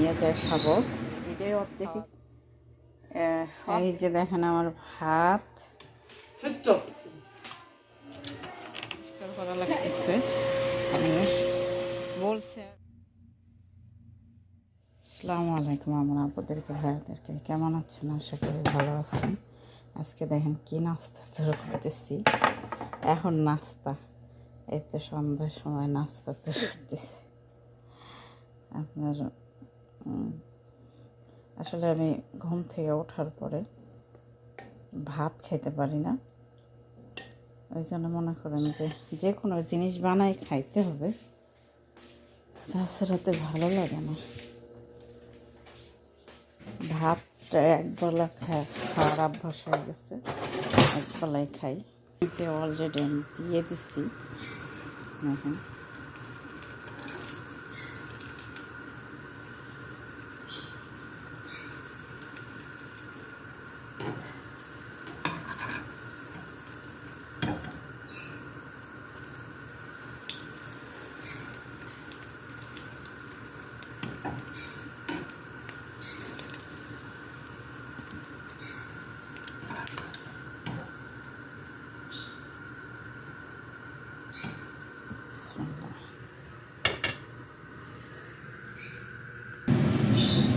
নিয়ে যাই খাব। এটাই অর্ধেক। এই যে দেখেন আমার ভাত। করা লাগতেছে। আমি বলছে আসসালামু আলাইকুম আমার আপুদেরকে ভাইয়াদেরকে। কেমন আছেন? আশা করি ভালো আছেন। আজকে দেখেন কি নাস্তা তৈরি করতেছি। এখন নাস্তা। এই তো সন্ধ্যার সময় নাস্তা তৈরি করতেছি। আপনার আসলে আমি ঘুম থেকে ওঠার পরে ভাত খাইতে পারি না। ওই জন্য মনে করেন যে যে কোনো জিনিস বানাই খাইতে হবে, তাছাড়া তো ভালো লাগে না। ভাতটা একবেলা খাওয়ার অভ্যাস হয়ে গেছে একবেলাই খাই। যে অলরেডি আমি দিয়ে দিচ্ছি এখন বিসমিল্লাহ।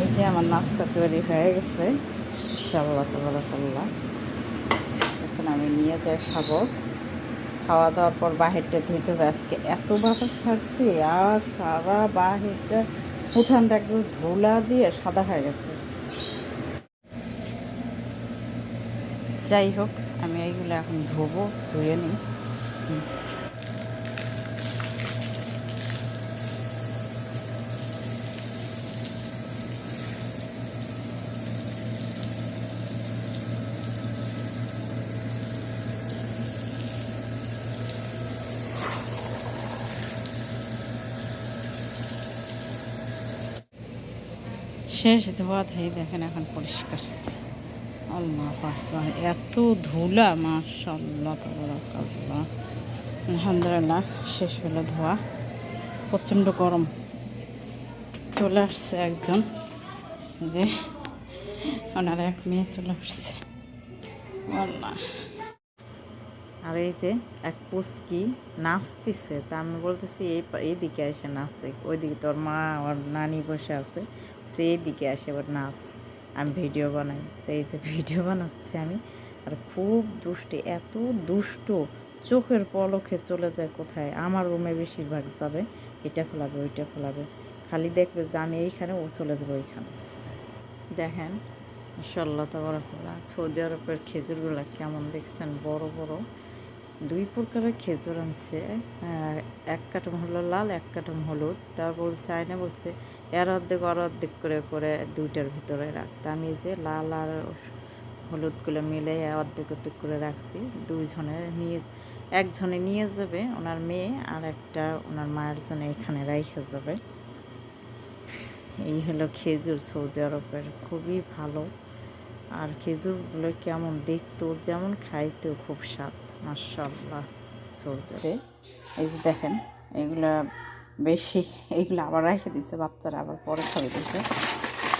এই যে আমার নাস্তা তৈরি হয়ে গেছে। এখন আমি নিয়ে যাই খাব। খাওয়া দাওয়ার পর বাহিরটা ধুইতে হবে আজকে এত বাতাস ছাড়ছি, আর সারা বাহিরটা উঠানটা একটু ধুলা দিয়ে সাদা হয়ে গেছে। যাই হোক, আমি এইগুলো এখন ধোবো, ধুয়ে নিই। শেষ ধোয়া ধুয়ে দেখেন এখন পরিষ্কার। আল্লাহ এত ধুলা মাশাল্লাহ তাবারাকাল্লাহ। আলহামদুলিল্লাহ, শেষ হলো ধোয়া, প্রচণ্ড গরম। চলে আসছে একজন যে ওনার এক মেয়ে চলে আসছে। আল্লাহ। আর এই যে এক পুচকি নাচতেছে, তা আমি বলতেছি, এই এইদিকে এসে নাচতে, ওইদিকে তোর মা, ওর নানি বসে আছে। সে এইদিকে আসে এবার নাচ, আমি ভিডিও বানাই। তো এই যে ভিডিও বানাচ্ছি আমি, আর খুব দুষ্টি, এত দুষ্ট, চোখের পলকে চলে যায় কোথায়? আমার রুমে বেশিরভাগ যাবে, এটা খোলাবে, ওইটা খোলাবে। খালি দেখবে যে আমি এইখানে, ও চলে যাবে ওইখানে। দেখেন মাশাল্লাহ তাবারাকাল্লাহ, সৌদি আরবের খেজুরগুলো কেমন দেখছেন? বড় বড়। দুই প্রকারের খেজুর আনছে এক কাটম হলো লাল, এক কাটম হলুদ। তা বলছে, আয়না বলছে এর অর্ধেক আর অর্ধেক করে করে দুইটার ভিতরে রাখতাম এই যে লাল আর হলুদগুলো মিলে অর্ধেক অর্ধেক করে রাখছি। দুইজনে নিয়ে, একজনে নিয়ে যাবে, ওনার মেয়ে, আর একটা ওনার মায়ের জন্য এখানে রেখে যাবে। এই হলো খেজুর সৌদি আরবের, খুবই ভালো। আর খেজুরগুলো কেমন দেখতেও, যেমন খাইতেও খুব স্বাদ মাসাল্লাহ চলছে এই যে দেখেন, এগুলা বেশি এইগুলো আবার রেখে দিছে, বাচ্চারা আবার পরে খাবে দিছে।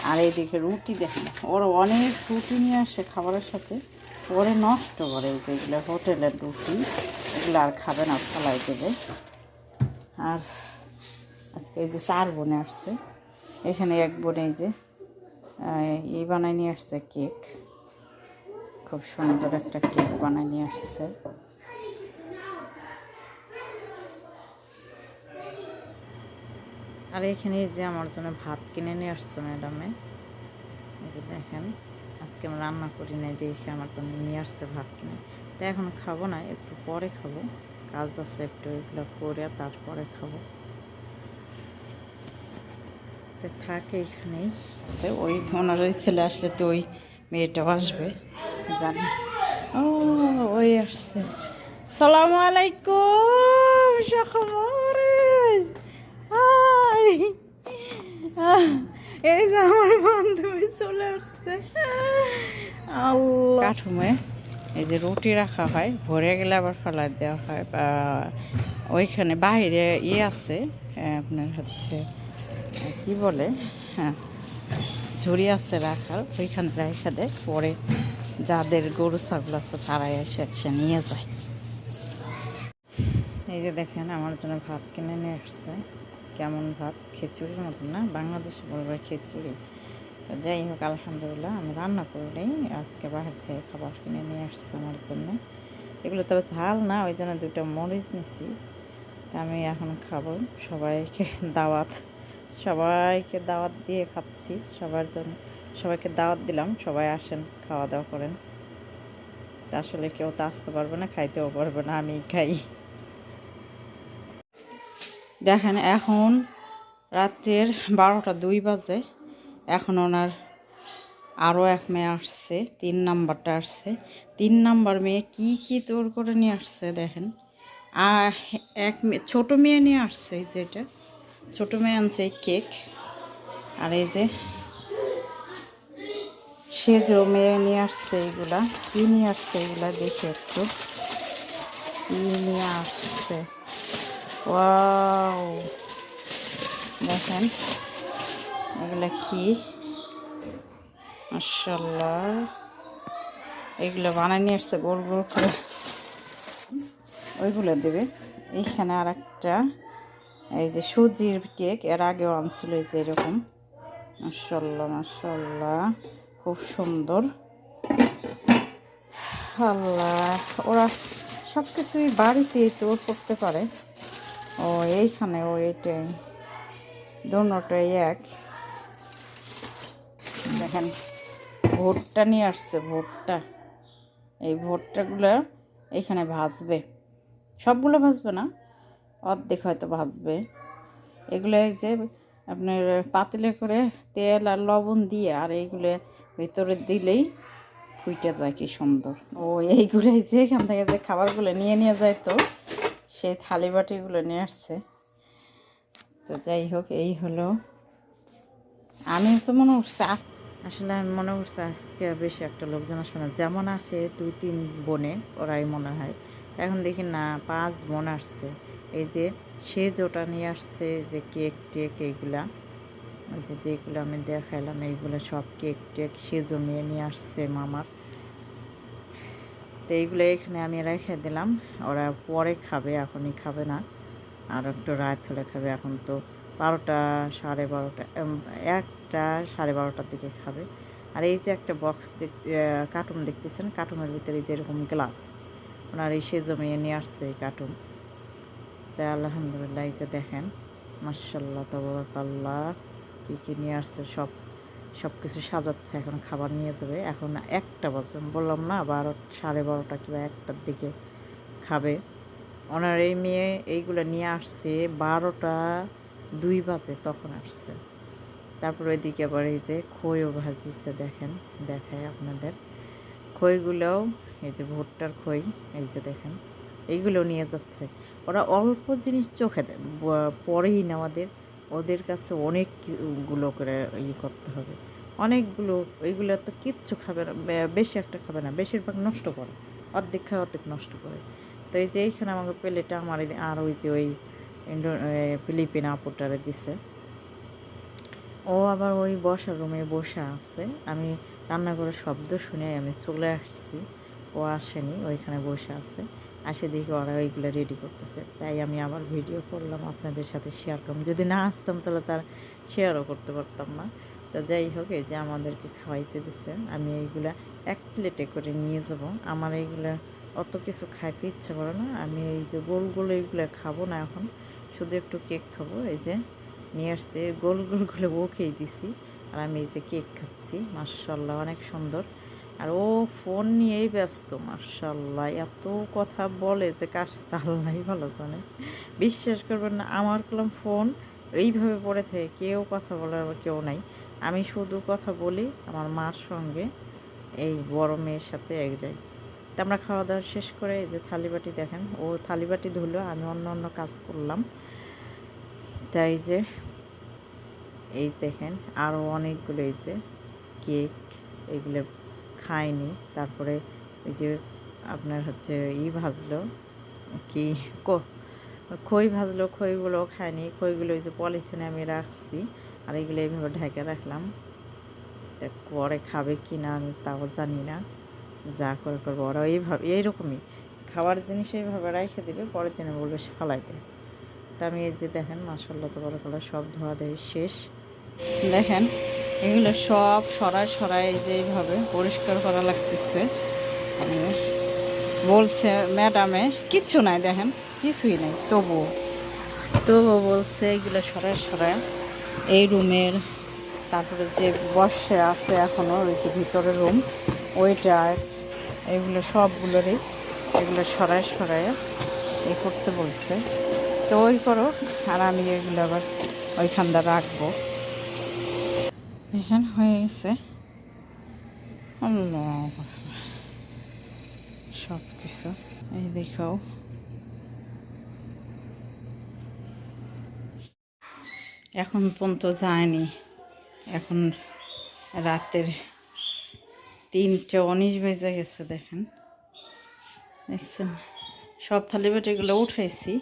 আর এইদিকে রুটি দেখেন, ওরা অনেক রুটি নিয়ে আসে খাবারের সাথে। পরে নষ্ট করে এই যে এগুলো হোটেলের রুটি, এগুলো আর খাবে না, ফলাই দেবে। আর আজকে এই যে চার বোনে আসছে, এখানে এক বোনে যে এই বানাই নিয়ে আসছে কেক। খুব সুন্দর একটা কেক বানাই নিয়ে আসছে। আর এখানে যে আমার জন্য ভাত কিনে নিয়ে আসছে ম্যাডামে। দেখেন, আজকে আমি রান্না করি নাই, দেখে আমার জন্য নিয়ে আসছে ভাত কিনে। তো এখন খাব না, একটু পরে খাব। কাজ আছে একটু, এগুলো করে তারপরে খাব। তো থাকে এখানেই আছে ওই ওনার ওই ছেলে আসলে তো ওই মেয়েটাও আসবে, জানি। ও, ওই আসছে। সালাম আলাইকুম এই যে আমার বান্ধবী চলে আসছে। কাঠুমে এই যে রুটি রাখা হয়, ভরে গেলে আবার ফেলা দেওয়া হয়, বা ওইখানে বাইরে ইয়ে আছে আপনার হচ্ছে কি বলে? হ্যাঁ ঝুড়ি আছে রাখার, ওইখানে রেখে দেয়, পরে যাদের গরু, ছাগল আছে তারাই এসে এসে নিয়ে যায়। এই যে দেখেন, আমার জন্য ভাত কিনে নিয়ে আসছে। কেমন ভাত? খিচুড়ির মতন না? বাংলাদেশে বলবে খিচুড়ি। তো যাই হোক, আলহামদুলিল্লাহ, আমি রান্না করি আজকে বাহির থেকে খাবার কিনে নিয়ে আসছে আমার জন্য। এগুলো তবে ঝাল না, ওই জন্য দুটো মরিচ নিছি। তা আমি এখন খাব। সবাইকে দাওয়াত সবাইকে দাওয়াত দিয়ে খাচ্ছি সবার জন্য। সবাইকে দাওয়াত দিলাম, সবাই আসেন, খাওয়া দাওয়া করেন। তা আসলে কেউ তো আসতে পারবে না, খাইতেও পারবে না, আমি খাই। দেখেন, এখন রাতের বারোটা দুই বাজে। এখন ওনার আরও এক মেয়ে আসছে, তিন নাম্বারটা আসছে। তিন নাম্বার মেয়ে কি কি তোর করে নিয়ে আসছে দেখেন। আর এক মেয়ে, ছোটো মেয়ে নিয়ে আসছে এই যেটা ছোটো মেয়ে আনছে কেক। আর এই যে সে মেয়ে নিয়ে আসছে এইগুলা কি নিয়ে আসছে এইগুলা দেখে একটু। কি নিয়ে আসছে? ওয়াও দেখেন এগুলা কি মাশাল্লাহ এগুলো বানায় নিয়ে আসছে গোল গোল করে ওইগুলো দেবে এইখানে আর একটা এই যে সুজির কেক এর আগেও আনছিল এই যে এরকম মাশাল্লাহ মাশাল্লাহ খুব সুন্দর আল্লাহ ওরা সব কিছুই বাড়িতেই তোর করতে পারে ও, এইখানে ও এইটাই। দোনোটাই এক। দেখেন, ভোটটা নিয়ে আসছে, ভোটটা। এই ভোটটাগুলো এইখানে ভাজবে। সবগুলো ভাজবে না, অর্ধেক হয়তো ভাজবে। এগুলো যে আপনার পাতিলে করে তেল আর লবণ দিয়ে আর এইগুলো ভিতরে দিলেই ফুইটা যায়, কি সুন্দর। ও, এইগুলো যে এখান থেকে যে খাবারগুলো নিয়ে নিয়ে যায় তো। সেই থালি বাটিগুলো নিয়ে আসছে। তো যাই হোক, এই হলো। আমি তো মনে করছি আসলে আমি মনে করছি আজকে বেশি একটা লোকজন আসবে না। যেমন আসে দুই তিন বোনে, ওরাই মনে হয়। এখন দেখি না, পাঁচ বোন আসছে। এই যে সে যেটা নিয়ে আসছে, যে কেক টেক এইগুলা। যে যেগুলো আমি দেখাইলাম, এইগুলো সব কেক টেক সে জমিয়ে নিয়ে আসছে মামার। তো এইগুলো এখানে আমি রেখে দিলাম। ওরা পরে খাবে, এখনই খাবে না। আর একটু রাত হলে খাবে, এখন তো বারোটা, সাড়ে বারোটা একটা, সাড়ে বারোটার দিকে খাবে। আর এই যে একটা বক্স কার্টুন দেখতেছেন? কার্টুনের ভিতরে যেরকম গ্লাস ওনার এই সে জমিয়ে নিয়ে আসছে এই কার্টুন তাই আলহামদুলিল্লাহ, এই যে দেখেন মার্শাল্লাহ তবরকাল্লাহ, কী কী নিয়ে আসছে সব। সব কিছু সাজাচ্ছে, এখন খাবার নিয়ে যাবে। এখন একটা বাজে বললাম না, বারো, সাড়ে বারোটা কিংবা একটার দিকে খাবে। ওনার এই মেয়ে এইগুলো নিয়ে আসছে, বারোটা দুই বাজে তখন আসছে। তারপর ওইদিকে আবার এই যে খইও ভাজিছে, দেখেন দেখায় আপনাদের। খইগুলোও, এই যে ভুট্টার খই, এই যে দেখেন, এইগুলো নিয়ে যাচ্ছে। ওরা অল্প জিনিস চোখে পরেই না আমাদের ওদের কাছে অনেকগুলো করে ই করতে হবে। অনেকগুলো ওইগুলো তো কিচ্ছু খাবে না বেশি একটা খাবে না, বেশিরভাগ নষ্ট করে, অর্ধেক খায়, অর্ধেক নষ্ট করে। তো এই যে এইখানে আমাকে প্লেটে আমার আর ওই যে ওই ইন্ডো ফিলিপিন আপুটারে দিছে। ও আবার ওই বসার রুমে বসে আছে। আমি রান্নাঘরের শব্দ শুনে আমি চলে আসছি। ও আসেনি, ওইখানে বসে আছে। আসে দেখি ওরা ওইগুলো রেডি করতেছে। তাই আমি আবার ভিডিও করলাম আপনাদের সাথে শেয়ার করলাম। যদি না আসতাম তাহলে তার শেয়ারও করতে পারতাম না। তো যাই হোক, এই যে আমাদেরকে খাওয়াইতে দিচ্ছে আমি এইগুলা এক প্লেটে করে নিয়ে যাব। আমার এইগুলা অত কিছু খাইতে ইচ্ছা করে না। আমি এই যে গোল গোল এইগুলো খাব না এখন। শুধু একটু কেক খাব। এই যে নিয়ে আসছে গোল গোল ও খেয়ে দিছি। আর আমি এই যে কেক খাচ্ছি। মার্শাল্লাহ অনেক সুন্দর। আর ও ফোন নিয়েই ব্যস্ত মার্শাল্লাহ এত কথা বলে যে কার সাথে ভালো জানে। বিশ্বাস করবেন না, আমার কলম ফোন এইভাবে পড়ে থাকে, কেউ কথা বলার কেউ নাই। আমি শুধু কথা বলি আমার মার সঙ্গে, এই বড় মেয়ের সাথে একটাই তা আমরা খাওয়া দাওয়া শেষ করে এই যে থালিবাটি দেখেন, ও থালিবাটি ধুলো, আমি অন্য অন্য কাজ করলাম। তাই যে, এই দেখেন আরও অনেকগুলো এই যে কেক, এগুলো খায়নি। তারপরে ওই যে আপনার হচ্ছে ই ভাজলো, কি খই ভাজলো, খইগুলো খায়নি। খইগুলো ওই যে পলিথিনে আমি রাখছি, আর এগুলো এইভাবে ঢেকে রাখলাম। পরে খাবে কি না আমি তাও জানি না। যা করে করব, ওরা এইভাবে, এইরকমই। খাবার জিনিস এইভাবে রেখে দেবে, পরের দিনে বলবে ফালাইতে তা আমি এই যে দেখেন মাসাল্লা তো বড় সব ধোয়া দেয় শেষ। দেখেন, এগুলো সব সরাই সরাই এই যে এইভাবে পরিষ্কার করা লাগতেছে। বলছে ম্যাডামে, কিচ্ছু নাই দেখেন, কিছুই নাই, তবুও। তবুও বলছে এগুলো সরাই সরাই এই রুমের, তারপরে যে বসে আছে এখনও ওই যে ভিতরে রুম ওইটার এগুলো সবগুলোরই, এগুলো সরাই সরাই এ করতে বলছে। তো ওই করো আর আমি এগুলো আবার ওইখানটা রাখব। দেখেন, হয়ে গেছে। সব কিছু এই দেখাও এখন পর্যন্ত যায়নি। এখন রাতের তিনটে উনিশ বেজে গেছে, দেখেন। দেখছেন? সব থালি বাটিগুলো উঠাইছি।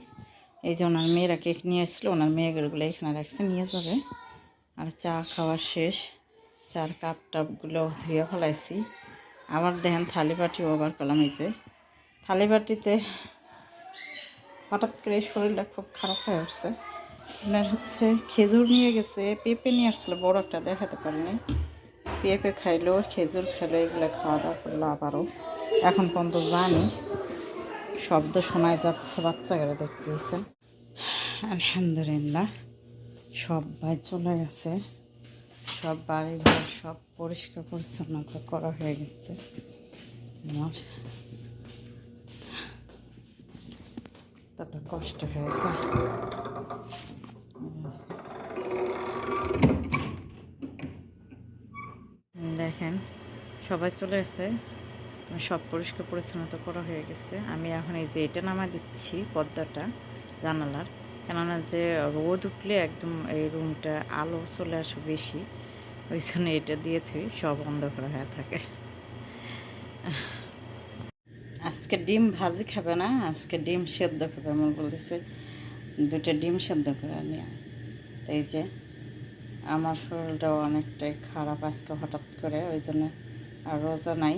এই যে ওনার মেয়েরা কেক নিয়ে এসেছিল ওনার মেয়েগুলো এখানে রাখছে, নিয়ে যাবে। আর চা খাওয়া শেষ। চার কাপ টাপগুলো ধুয়ে ফেলাইছি। আবার দেখেন থালি বাটি ওভার করলাম এই যে। থালি বাটিতে হঠাৎ করে শরীরটা খুব খারাপ হয়ে উঠছে। আপনার হচ্ছে খেজুর নিয়ে গেছে, পেঁপে নিয়ে আসছিল, বড় একটা দেখাতে পারিনি। পেঁপে খাইলো, খেজুর খেলো এগুলো খাওয়া দাওয়া করল আবারও। এখন পর্যন্ত জানি, শব্দ শোনায় যাচ্ছে বাচ্চা বাচ্চাগুলো দেখতেছে। আলহামদুলিল্লাহ। সবাই চলে গেছে। সব বাড়ি ঘর সব পরিষ্কার পরিচ্ছন্নতা করা হয়ে গেছে। আমার তত কষ্ট হয়েছে। দেখেন, সবাই চলে গেছে। সব পরিষ্কার পরিচ্ছন্নতা করা হয়ে গেছে। আমি এখন এই যে এটা নামা দিচ্ছি পদ্মাটা, জানালার। কেননা যে রোদ উঠলে একদম এই রুমটা আলো চলে আসে বেশি, ওই জন্য এটা দিয়ে থুই, সব অন্ধকার হয়ে থাকে। আজকে ডিম ভাজি খাবে না, আজকে ডিম সেদ্ধ খাবে আমার বলতেছে দুটো ডিম সেদ্ধ করে নিয়ে। তো এই যে, আমার শরীরটাও অনেকটাই খারাপ আজকে হঠাৎ করে, ওই জন্য আর রোজা নাই।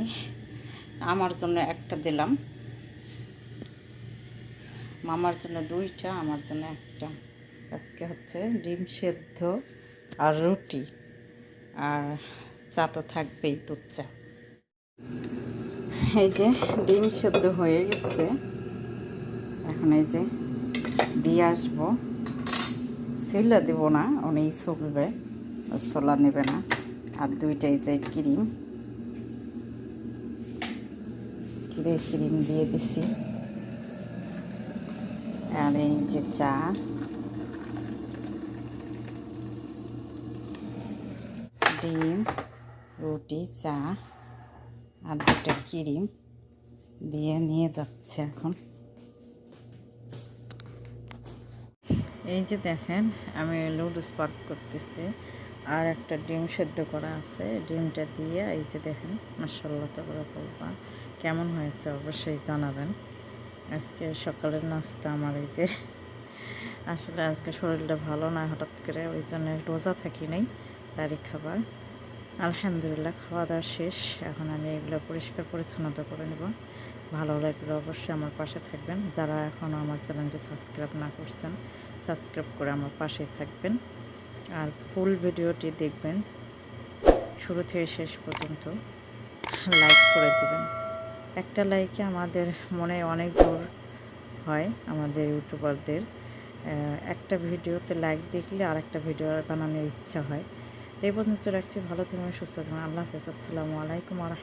আমার জন্য একটা দিলাম। মামার জন্য দুইটা, আমার জন্য একটা। আজকে হচ্ছে ডিম সেদ্ধ আর রুটি। আর চা তো থাকবেই, দুধ চা। এই যে ডিম সেদ্ধ হয়ে গেছে। এখন এই যে দিয়ে আসব। সিলা দিব না উনি চলবে ছোলা নেবে না। আর দুইটাই যে ক্রিম। কিরে ক্রিম দিয়ে দিছি। আর এই যে চা ডিম রুটি চা আর দুটা ক্রিম দিয়ে নিয়ে যাচ্ছে এখন। এই যে দেখেন, আমি লুডুস পাক করতেছি। আর একটা ডিম সেদ্ধ করা আছে, ডিমটা দিয়ে এই যে দেখেন মাসাল্লা তো করে কেমন হয়েছে অবশ্যই জানাবেন। আজকে সকালের নাস্তা আমার এই যে। আসলে আজকে শরীরটা ভালো না, হঠাৎ করে ওই জন্য রোজা থাকি নেই, তারই খাবার। আলহামদুলিল্লাহ খাওয়া দাওয়া শেষ। এখন আমি এগুলো পরিষ্কার পরিচ্ছন্নতা করে নেব। ভালো লাগলে অবশ্যই আমার পাশে থাকবেন। যারা এখনও আমার চ্যানেলটি সাবস্ক্রাইব না করছেন, সাবস্ক্রাইব করে আমার পাশেই থাকবেন। আর ফুল ভিডিওটি দেখবেন, শুরু থেকে শেষ পর্যন্ত লাইক করে দেবেন। একটা লাইকে আমাদের মনে অনেক দূর হয়, আমাদের ইউটিউবারদের। একটা ভিডিওতে লাইক দেখলে আর একটা ভিডিও বানানোর ইচ্ছা হয়। তো এই পর্যন্ত রাখছি, ভালো থাকবেন, সুস্থ থাকবেন, আল্লাহ হাফেজ, আসসালামু আলাইকুম আরহাম